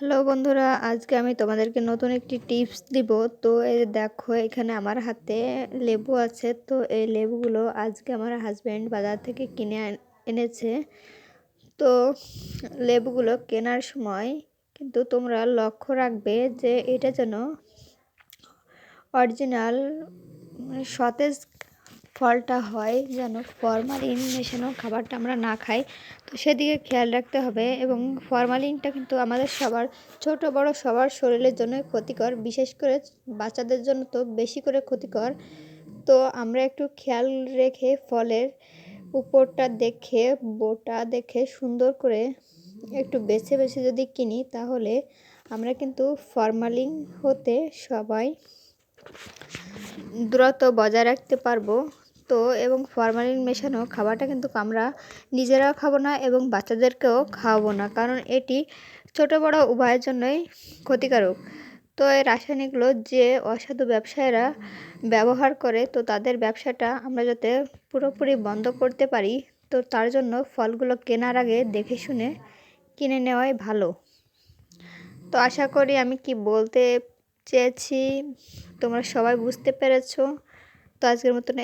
Hello বন্ধুরা, আজকে আমি তোমাদেরকে নতুন একটি টিপস দিব। তো এই দেখো, এখানে আমার হাতে লেবু আছে। তো এই লেবুগুলো আজকে আমার হাজব্যান্ড বাজার থেকে কিনে এনেছে। তো লেবুগুলো কেনার সময় কিন্তু তোমরা লক্ষ্য রাখবে যে এটা যেন অরিজিনাল মানে সতেজ ফলটা হয় যেন ফরমালিন মেশানো খাবারটা আমরা না খাই। তো সেদিকে খেয়াল রাখতে হবে এবং ফরমালিনটা কিন্তু আমাদের সবার, ছোট বড় সবার শরীরের জন্য ক্ষতিকর। বিশেষ করে বাচ্চাদের জন্য তো বেশি করে ক্ষতিকর। তো আমরা একটু খেয়াল রেখে ফলের উপরটা দেখে, বোটা দেখে সুন্দর করে একটু বেছে বেছে যদি কিনি তাহলে আমরা কিন্তু ফরমালিন হতে সবাই দূরত্ব বজায় রাখতে পারব। তো এবং ফরমালিন মেশানো খাবারটা কিন্তু আমরা নিজেরাও খাব না এবং বাচ্চাদেরকেও খাওয়াবো না। কারণ এটি ছোট বড় উভয়ের জন্যই ক্ষতিকারক। তো এই রাসায়নিকগুলো যে অসাধু ব্যবসায়ীরা ব্যবহার করে, তো তাদের ব্যবসাটা আমরা যাতে পুরোপুরি বন্ধ করতে পারি, তো তার জন্য ফলগুলো কেনার আগে দেখে শুনে কিনে নেওয়াই ভালো। তো আশা করি আমি কি বলতে চেয়েছি, তোমরা সবাই বুঝতে পেরেছ। তো আজকের মতন